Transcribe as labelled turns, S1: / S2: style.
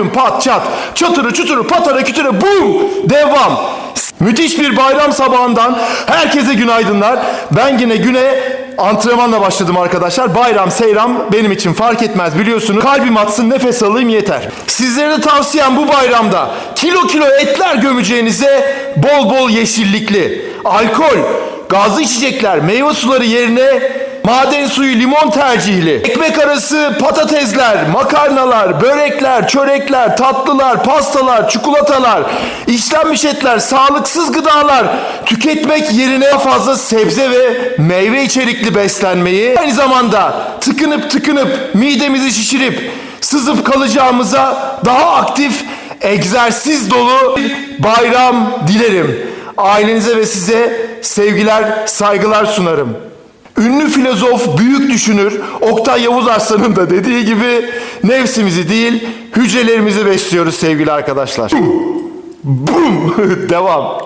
S1: güm pat çat. Çatırı çuturu patara kütürü bum. Devam. Müthiş bir bayram sabahından herkese günaydınlar. Ben yine güne antrenmanla başladım arkadaşlar. Bayram, seyram benim için fark etmez biliyorsunuz. Kalbim atsın, nefes alayım yeter. Sizlere de tavsiyem bu bayramda kilo kilo etler gömeceğinize bol bol yeşillikli, alkol, gazlı içecekler, meyve suları yerine Maden suyu limon tercihli. Ekmek arası patatesler, makarnalar, börekler, çörekler, tatlılar, pastalar, çikolatalar, işlenmiş etler, sağlıksız gıdalar tüketmek yerine fazla sebze ve meyve içerikli beslenmeyi aynı zamanda tıkınıp tıkınıp midemizi şişirip sızıp kalacağımıza daha aktif egzersiz dolu bayram dilerim. Ailenize ve size sevgiler, saygılar sunarım. Ünlü filozof, büyük düşünür Oktay Yavuz Arslan'ın da dediği gibi nefsimizi değil hücrelerimizi besliyoruz sevgili arkadaşlar. Bum! Devam.